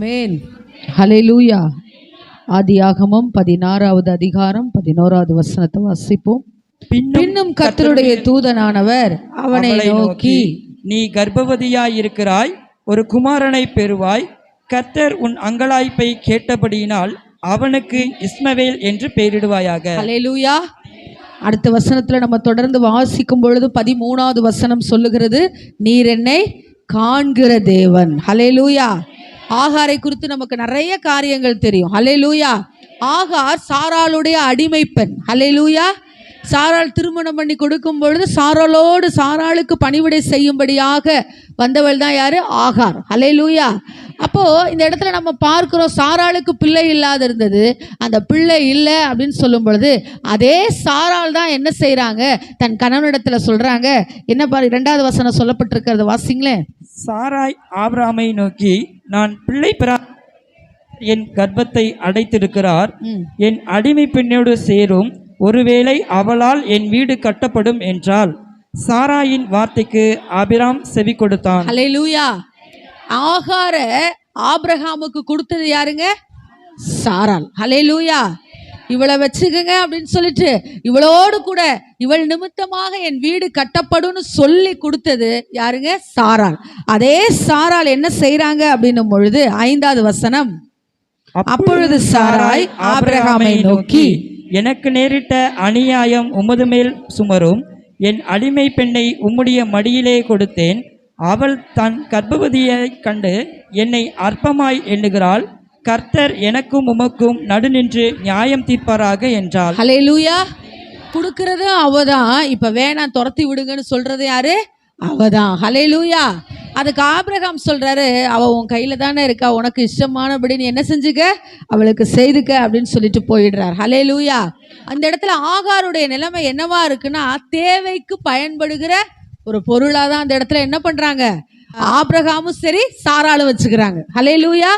அமேன் ஹalleluya. ஆதியாகமம் பதினாறாவது அதிகாரம் பதினோராவது வசனத்தை வாசிப்போம். பின்னும் கர்த்தருடைய தூதனானவர் அவனை நோக்கி நீ கர்ப்பவதியாயிருக்கிறாய் ஒரு குமாரனை பெறுவாய். கர்த்தர் உன் அங்கலாய்ப்பை கேட்டபடியினால் அவனுக்கு இஸ்மவேல் என்று பெயரிடுவாயாக. ஹalleluya. அடுத்த வசனத்துல நம்ம தொடர்ந்து வாசிக்கும் பொழுது பதிமூணாவது வசனம் சொல்லுகிறது நீர் என்னை காண்கிற தேவன். ஹalleluya. ஆகாரை குறித்து நமக்கு நிறைய காரியங்கள் தெரியும். ஹalleluya. ஆகார் சாராளுடைய அடிமை பெண் லூயா சாராள் திருமணம் பண்ணி கொடுக்கும் பொழுது சாராளோடு சாராளுக்கு பணிவிடை செய்யும்படியாக வந்தவள் தான் யாரு? ஆகார். ஹalleluya அப்போ இந்த இடத்துல நம்ம பார்க்கிறோம் சாராளுக்கு பிள்ளை இல்லாத இருந்தது. அந்த பிள்ளை இல்லை அப்படின்னு சொல்லும் பொழுது அதே சாராள் தான் என்ன செய்றாங்க? தன் கணவனிடத்துல சொல்றாங்க. என்ன பாரு ரெண்டாவது வசனம் சொல்லப்பட்டிருக்கிறது வாசிங்களேன் சாராய் ஆபிராமை நோக்கி நான் பிள்ளை பெறா என் கர்ப்பத்தை அடைத்திருக்கிறார். என் அடிமை பெண்ணோடு சேரும். ஒருவேளை அவளால் என் வீடு கட்டப்படும் என்றால் சாராயின் வார்த்தைக்கு ஆபிராம் செவி கொடுத்தான். ஹalleluya. ஆகார ஆபிரகாமுக்கு கொடுத்தது யாருங்க? சாராள். ஹalleluya. இவளை வச்சுக்கங்க அப்படின்னு சொல்லிட்டு இவளோடு கூட இவள் நிமித்தமாக என் வீடு கட்டப்படும்னு சொல்லி கொடுத்தது யாருங்க? சாராள். அதே சாராள் என்ன செய்றாங்க அப்படின்னும் பொழுது ஐந்தாவது வசனம். அப்பொழுது சாராய் ஆபிரகாமை நோக்கி எனக்கு நேரிட்ட அநியாயம் உமது மேல் சுமரும். என் அடிமை பெண்ணை உம்முடைய மடியிலே கொடுத்தேன். அவள் தன் கர்ப்பவதியைக் கண்டு என்னை அற்பமாய் எண்ணுகிறாள். கர்த்தர் எனக்கும் உமக்கும் நடுநின்று நியாயம் தீர்ப்பாராக என்றாள். ஹalleluya. கொடுக்கறது அவதான். இப்ப வேணாம் துரத்தி விடுங்கன்னு சொல்றது யாரு? அவதான். ஹalleluya. அதுக்கு ஆபிரகாம் சொல்கிறாரு அவள் உன் கையில் தானே இருக்கா? உனக்கு இஷ்டமானபடி நீ என்ன செஞ்சுக்க? அவளுக்கு செய்துக்க அப்படின்னு சொல்லிட்டு போயிடுறார். லூயா அந்த இடத்துல ஆகாருடைய நிலைமை என்னவா இருக்குன்னா தேவைக்கு பயன்படுகிற ஒரு பொருளாக தான் அந்த இடத்துல என்ன பண்ணுறாங்க ஆபிரகாமும் சரி சாராளும் வச்சுக்கிறாங்க. லூயா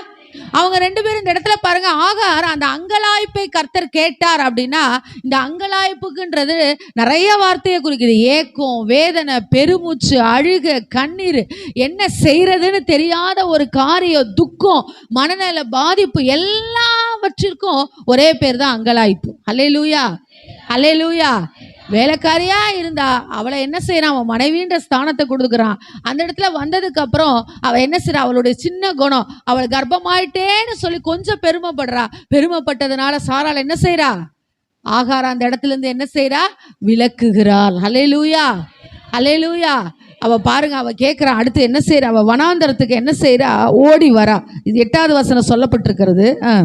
அவங்க ரெண்டு பேரும் இந்த இடத்துல பாருங்க ஆகார் அந்த அங்கலாய்ப்பை கர்த்தர் கேட்டார் அப்படின்னா இந்த அங்கலாய்ப்புக்குன்றது நிறைய வார்த்தையை குறிக்குது. ஏக்கம் வேதனை பெருமூச்சு அழுக கண்ணீர் என்ன செய்யறதுன்னு தெரியாத ஒரு காரியம் துக்கம் மனநல பாதிப்பு எல்லாவற்றிற்கும் ஒரே பேர் தான் அங்கலாய்ப்பு. அலே லூயா அலே லூயா வேலைக்காரியா இருந்தா அவளை என்ன செய்யறான்? அவன் மனைவின்ற ஸ்தானத்தை கொடுக்குறான். அந்த இடத்துல வந்ததுக்கு அப்புறம் அவ என்ன செய்யறா அவளுடைய சின்ன குணம். அவள் கர்ப்பமாயிட்டேன்னு சொல்லி கொஞ்சம் பெருமைப்படுறா. பெருமைப்பட்டதுனால சாரால் என்ன செய்யறா ஆகார அந்த இடத்துல இருந்து என்ன செய்யறா விளக்குகிறாள். ஹalleluya. லூயா அவ பாருங்க அவ கேட்குறான் அடுத்து என்ன செய்றா? அவ வனாந்தரத்துக்கு என்ன செய்யறா ஓடி வரா. இது எட்டாவது வசனம் சொல்லப்பட்டிருக்கிறது. ஆ.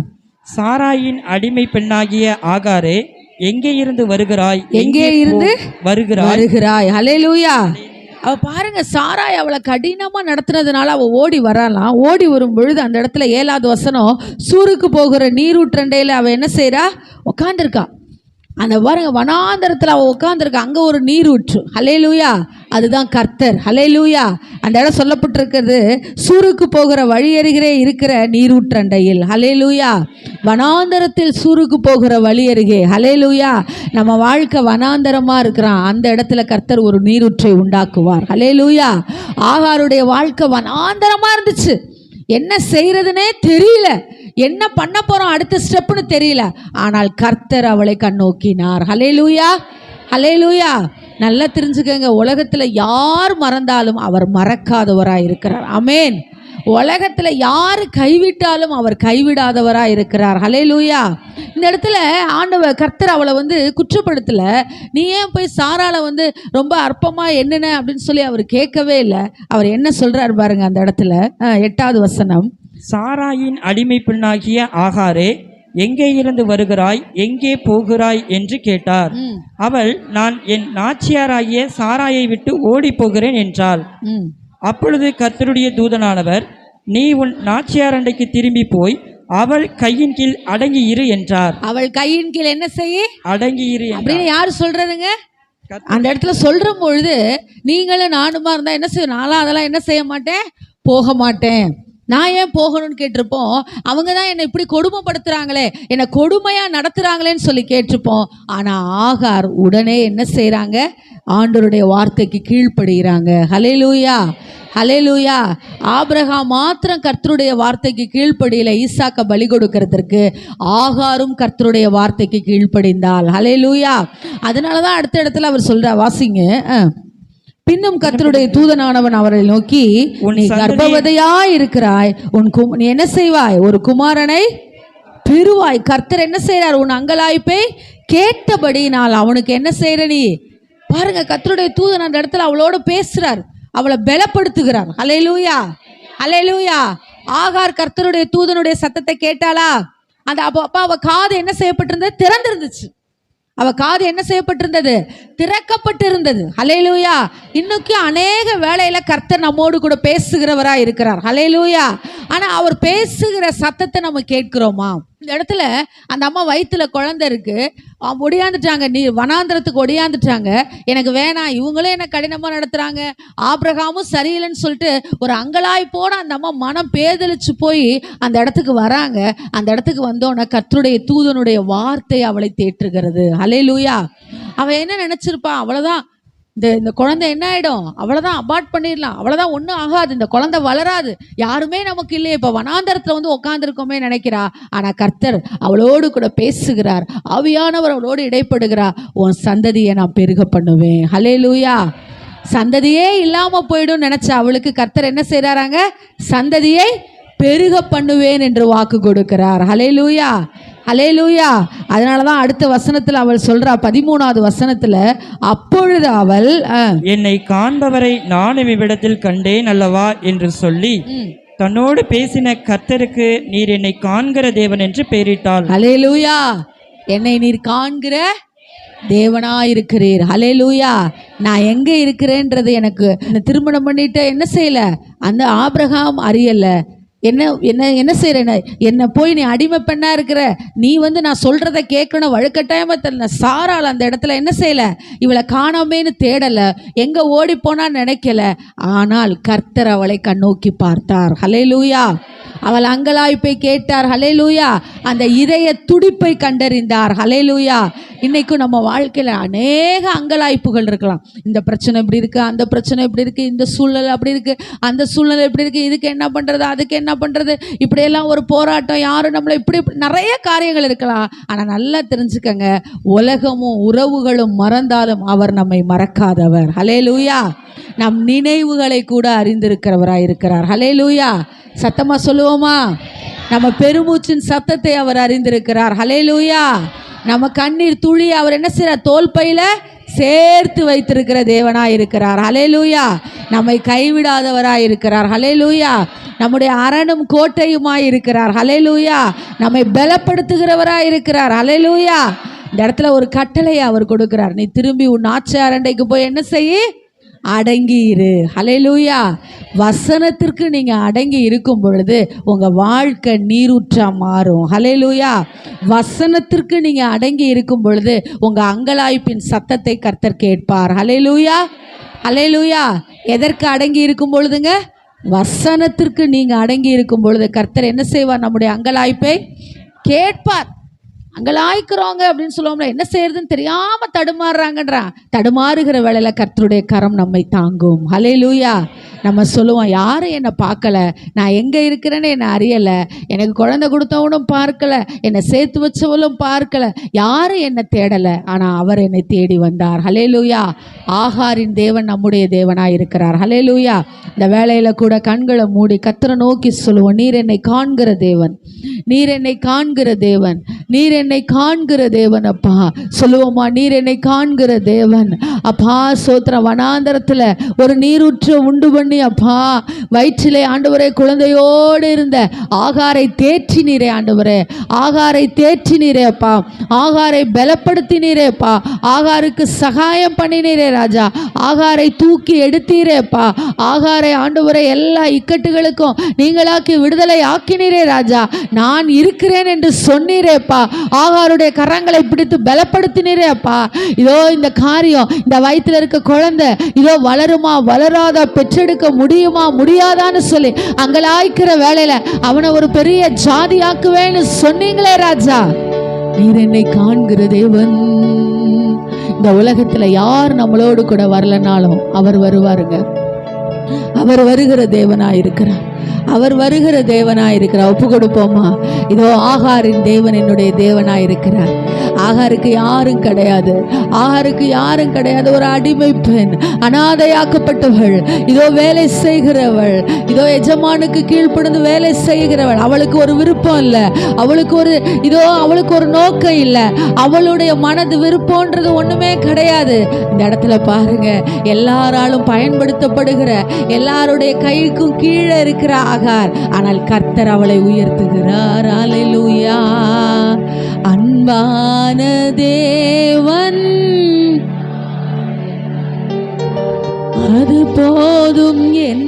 சாராயின் அடிமை பெண்ணாகிய ஆகாரே எங்கே இருந்து வருகிறாய்? எங்கே இருந்து வருகிறாய்? வருகிறாய்? ஹalleluya அவ பாருங்க சாராய் அவளை கடினமா நடத்துனதுனால அவ ஓடி வரலாம். ஓடி வரும் பொழுது அந்த இடத்துல ஏழாவது வசனம் சூருக்கு போகிற நீரூற்றண்டையில அவ என்ன செய்றா? உட்காந்துருக்கா அந்த பாருங்க வனாந்தரத்துல அவ உட்காந்துருக்கா அங்க ஒரு நீரூற்று. ஹalleluya அதுதான் கர்த்தர். ஹalleluya அந்த இடம் சொல்லப்பட்டிருக்கிறது சூருக்கு போகிற வழியருகிறே இருக்கிற நீரூற்றண்டையில் ஹalleluya வனாந்தரத்தில் சூருக்கு போகிற வழி அருகே ஹலேலூயா நம்ம வாழ்க்கை வனாந்தரமாக இருக்கிறான். அந்த இடத்துல கர்த்தர் ஒரு நீரூற்றை உண்டாக்குவார். ஹalleluya ஆகாருடைய வாழ்க்கை வனாந்தரமாக இருந்துச்சு. என்ன செய்கிறதுனே தெரியல. என்ன பண்ண போகிறோம் அடுத்த ஸ்டெப்னு தெரியல. ஆனால் கர்த்தர் அவளை கண்ணோக்கினார். ஹலே லூயா நல்லா தெரிஞ்சுக்கங்க. உலகத்தில் யார் மறந்தாலும் அவர் மறக்காதவராக இருக்கிறார். அமேன் உலகத்தில் யார் கைவிட்டாலும் அவர் கைவிடாதவராக இருக்கிறார். ஹலே லூயா இந்த இடத்துல ஆண்டவர் கர்த்தர் அவளை வந்து குற்றப்படுத்தலை. நீ ஏன் போய் சாராவை வந்து ரொம்ப அற்பமாக என்னென்ன அப்படின்னு சொல்லி அவர் கேட்கவே இல்லை. அவர் என்ன சொல்கிறார் பாருங்க அந்த இடத்துல. எட்டாவது வசனம். சாராயின் அடிமை பெண்ணாகிய ஆகாரே எங்கே இருந்து வருகிறாய்? எங்கே போகிறாய்? என்று கேட்டார். அவள் நான் என் நாச்சியாராகிய சாராயை விட்டு ஓடி போகிறேன் என்றாள். அப்பொழுது கர்த்தருடைய தூதனானவர் நீ உன் நாச்சியாரண்டைக்கு திரும்பி போய் அவள் கையின் கீழ் அடங்கி இரு என்றார். அவள் கையின் கீழ் என்ன செய்ய? அடங்கி இரு. அப்படின்னு யார் சொல்றதுங்க? அந்த இடத்துல சொல்ற பொழுது நீங்களும் நானுமா இருந்தா என்ன செய்யும் நானும் அதெல்லாம் என்ன செய்ய மாட்டேன்? போக மாட்டேன். நான் ஏன் போகணும்னு கேட்டிருப்போம்? அவங்க தான் என்னை இப்படி கொடுமைப்படுத்துகிறாங்களே என்னை கொடுமையாக நடத்துகிறாங்களேன்னு சொல்லி கேட்டிருப்போம். ஆனால் ஆகார் உடனே என்ன செய்கிறாங்க ஆண்டவருடைய வார்த்தைக்கு கீழ்ப்படுகிறாங்க. ஹலேலூயா ஹலேலூயா ஆபிரகாம் மாத்திரம் கர்த்தருடைய வார்த்தைக்கு கீழ்ப்படியில் ஈசாக்க பலி கொடுக்கறதற்கு. ஆகாரும் கர்த்தருடைய வார்த்தைக்கு கீழ்ப்படிந்தால். ஹலேலூயா அதனால தான் அடுத்த இடத்துல அவர் சொல்கிறார் வாசிங்க. பின்னும் கர்த்தருடைய தூதனானவன் அவரை நோக்கி நீ கர்ப்பவதியாய் இருக்கிறாய். உன் கு நீ என்ன செய்வாய்? ஒரு குமாரனை பெறுவாய். கர்த்தர் என்ன செய்றார்? உன் அங்கலாய்ப்பை கேட்டபடி நான் அவனுக்கு என்ன செய்யற நீ? பாருங்க கர்த்தருடைய தூதன் அந்த இடத்துல அவளோட பேசுறார். அவளை பலப்படுத்துகிறார். ஹalleluya. ஹalleluya. ஆகார் கர்த்தருடைய தூதனுடைய சத்தத்தை கேட்டாளா? அந்த அப்போ அப்போ அவ காது என்ன செய்யப்பட்டிருந்தது? திறந்திருந்துச்சு. அவ காது என்ன செய்யப்பட்டிருந்தது? திறக்கப்பட்டிருந்தது. ஹalleluya. இன்னைக்கும் அநேக வேலையில கர்த்தர் நம்மோடு கூட பேசுகிறவரா இருக்கிறார். ஹalleluya. ஆனா அவர் பேசுகிற சத்தத்தை நம்ம கேட்கிறோமா? இந்த இடத்துல அந்த அம்மா வயிற்றுல குழந்தை இருக்கு. அவங்க ஒடியாந்துட்டாங்க. நீ வனாந்திரத்துக்கு ஒடியாந்துட்டாங்க. எனக்கு வேணாம். இவங்களே என்ன கடினமாக நடத்துகிறாங்க ஆப்ரகாமும் சரியில்லைன்னு சொல்லிட்டு ஒரு அங்கலாய்ப்போட அந்த அம்மா மனம் பேதலிச்சு போய் அந்த இடத்துக்கு வராங்க. அந்த இடத்துக்கு வந்தோன்னே கத்தருடைய தூதனுடைய வார்த்தை அவளை தேற்றுகிறது. லூயா அவள் என்ன நினச்சிருப்பா அவ்வளோதான் இந்த இந்த குழந்தை என்ன ஆயிடும்? அவ்வளோதான் அபார்ட் பண்ணிடலாம். அவ்வளோதான் ஒன்றும் ஆகாது. இந்த குழந்தை வளராது. யாருமே நமக்கு இல்லையே. இப்போ வனாந்தரத்தில் வந்து உட்காந்துருக்கோமே நினைக்கிறா. ஆனால் கர்த்தர் அவளோடு கூட பேசுகிறார். ஆவியானவர் அவளோடு இடைப்படுகிறார். உன் சந்ததியை நான் பெருக பண்ணுவேன். ஹலே லூயா சந்ததியே இல்லாமல் போயிடும் நினச்சா அவளுக்கு கர்த்தர் என்ன செய்கிறாராங்க சந்ததியை பெருக பண்ணுவேன் என்று வாக்கு கொடுக்கிறார். ஹலே லூயா ஹalleluya. ஹalleluya அதனால தான் அடுத்த வசனத்துல அவள் சொல்றா பதிமூணாவது வசனத்துல அப்பொழுது அவள் என்னை காண்பவரை நானும் இவ்விடத்தில் கண்டேன் அல்லவா என்று சொல்லி தன்னோடு பேசின கர்த்தருக்கு நீர் என்னை காண்கிற தேவன் என்று பெயரிட்டாள். ஹalleluya. என்னை நீர் காண்கிற தேவனா இருக்கிறீர் ஹalleluya. நான் எங்க இருக்கிறேன்றது எனக்கு திருமணம் பண்ணிட்டு என்ன செய்யல? அந்த ஆபிரகாம் அறியல. என்ன என்ன என்ன செய்கிறேன் என்னை போய் நீ அடிமை பெண்ணா இருக்கிற. நீ வந்து நான் சொல்கிறத கேட்கணும் வழுக்கட்டாயமாக தெரியல. சாரால் அந்த இடத்துல என்ன செய்யலை? இவளை காணாமேன்னு தேடலை. எங்கே ஓடி நினைக்கல. ஆனால் கர்த்தர் அவளை கண்ணோக்கி பார்த்தார். ஹalleluya. அவள் அங்கலாய்ப்பை கேட்டார். ஹலே லூயா அந்த இதய துடிப்பை கண்டறிந்தார். ஹalleluya. இன்னைக்கும் நம்ம வாழ்க்கையில் அநேக அங்கலாய்ப்புகள் இருக்கலாம். இந்த பிரச்சனை இப்படி இருக்குது அந்த பிரச்சனை இப்படி இருக்குது இந்த சூழ்நிலை அப்படி இருக்குது அந்த சூழ்நிலை இப்படி இருக்குது இதுக்கு என்ன பண்ணுறது அதுக்கு என்ன என்ன பண்ணுறது இப்படியெல்லாம் ஒரு போராட்டம். யாரும் நம்மளை இப்படி இப்படி நிறைய காரியங்கள் இருக்கலாம். ஆனால் நல்லா தெரிஞ்சுக்கங்க. உலகமும் உறவுகளும் மறந்தாலும் அவர் நம்மை மறக்காதவர். ஹalleluya நம் நினைவுகளை கூட அறிந்திருக்கிறவராக இருக்கிறார். ஹலேலூயா சத்தமாக சொல்லுவோமா? நம்ம பெருமூச்சின் சத்தத்தை அவர் அறிந்திருக்கிறார். ஹalleluya நம்ம கண்ணீர் துளி அவர் என்ன செய்கிறார் தோல் பையில சேர்த்து வைத்திருக்கிற தேவனாய் இருக்கிறார் ஹலேலூயா நம்மை கைவிடாதவராய் இருக்கிறார் ஹலேலூயா நம்முடைய அரணும் கோட்டையுமாய் இருக்கிறார் ஹலேலூயா நம்மை பலப்படுத்துகிறவராய் இருக்கிறார் ஹலேலூயா இந்த இடத்துல ஒரு கட்டளையை அவர் கொடுக்கிறார். நீ திரும்பி உன் ஆட்சி அரண்டைக்கு போய் என்ன செய்ய அடங்கி இரு வசனத்திற்கு நீங்க அடங்கி இருக்கும் பொழுது உங்க வாழ்க்கை நீரூற்றா மாறும். ஹலேலூயா வசனத்திற்கு நீங்க அடங்கி இருக்கும் பொழுது உங்க அங்கலாய்ப்பின் சத்தத்தை கர்த்தர் கேட்பார். ஹலேலூயா ஹலேலூயா எதற்கு அடங்கி இருக்கும் பொழுதுங்க? வசனத்திற்கு நீங்க அடங்கி இருக்கும் பொழுது கர்த்தர் என்ன செய்வார்? நம்முடைய அங்கலாய்ப்பை கேட்பார். அங்கலாய்க்கிறோங்க அப்படின்னு சொல்லுவோம்ல என்ன செய்யறதுன்னு தெரியாம தடுமாறுறாங்கன்றான் தடுமாறுகிற வேலையில கர்த்தருடைய கரம் நம்மை தாங்கும். ஹலே லூயா நம்ம சொல்லுவோம் யாரும் என்னை பார்க்கல. நான் எங்க இருக்கிறேன்னு என்னை அறியலை. எனக்கு குழந்தை கொடுத்தவனும் பார்க்கல. என்னை சேர்த்து வச்சவளும் பார்க்கல. யாரும் என்னை தேடலை. ஆனால் அவர் என்னை தேடி வந்தார். ஹலே லூயா ஆகாரின் தேவன் நம்முடைய தேவனாக இருக்கிறார். ஹலே லூயா இந்த வேலையில கூட கண்களை மூடி கத்திர நோக்கி சொல்லுவோம் நீர் என்னை காண்கிற தேவன். நீர் என்னை காண்கிற தேவன். நீர் என்னை என்னை காண்கிற தேவன் அப்பா. சொல்லுவோமா நீர் என்னை காண்கிற தேவன். அப்பா சோத்திர வனாந்தரத்துல ஒரு நீரூற்று உண்டு பண்ணி அப்பா. வயிற்றிலே ஆண்டவரே குழந்தையோடு இருந்த ஆகாரை தேற்றி நீரே ஆண்டவரே. ஆகாரை தேற்றினீரே அப்பா. ஆகாரை பலப்படுத்தினீரேப்பா ஆகாருக்கு சகாயம் பண்ணினீரே ராஜா. ஆகாரை தூக்கி எடுத்தீரேப்பா ஆகாரை ஆண்டவரை எல்லா இக்கட்டுகளுக்கும் நீங்களாக்கி விடுதலை ஆக்கினீரே ராஜா. நான் இருக்கிறேன் என்று சொன்னீரேப்பா ஆகாருடைய கரங்களை பிடித்து பலப்படுத்தினீரே அப்பா. இதோ இந்த காரியம் இந்த வயித்துல இருக்க குழந்தை இதோ வளருமா வளராதா பெற்றெடுக்க முடியுமா முடியாதான்னு சொல்லி அங்கலாய்க்கிற வேலையில அவனை ஒரு பெரிய ஜாதியாக்குவேன்னு சொன்னீங்களே ராஜா. நீர் என்னை காண்கிற தேவன். இந்த உலகத்துல யார் நம்மளோடு கூட வரலனாலும் அவர் வருவாருங்க. அவர் வருகிற தேவனா இருக்கிறார் அவர் வருகிற தேவனாய் இருக்கிறார் ஒப்பு கொடுப்போமா இதோ ஆகாரின் தேவன் என்னுடைய தேவனாய் இருக்கிறார் ஆகாருக்கு யாரும் கிடையாது. ஆகாருக்கு யாரும் கிடையாது. ஒரு அடிமை பெண் அனாதையாக்கப்பட்டவள். இதோ வேலை செய்கிறவள். இதோ எஜமானுக்கு கீழ்ப்படுந்து வேலை செய்கிறவள். அவளுக்கு ஒரு விருப்பம் இல்லை. அவளுக்கு ஒரு இதோ அவளுக்கு ஒரு நோக்கம் இல்லை. அவளுடைய மனது விருப்பம்ன்றது ஒண்ணுமே கிடையாது. இந்த இடத்துல பாருங்க. எல்லாராலும் பயன்படுத்தப்படுகிற எல்லாருடைய கைக்கும் கீழே இருக்கிற ஆகார். ஆனால் கர்த்தர் அவளை உயர்த்துகிறார். அலையூயா அன்பான தேவன். அது போதும் என்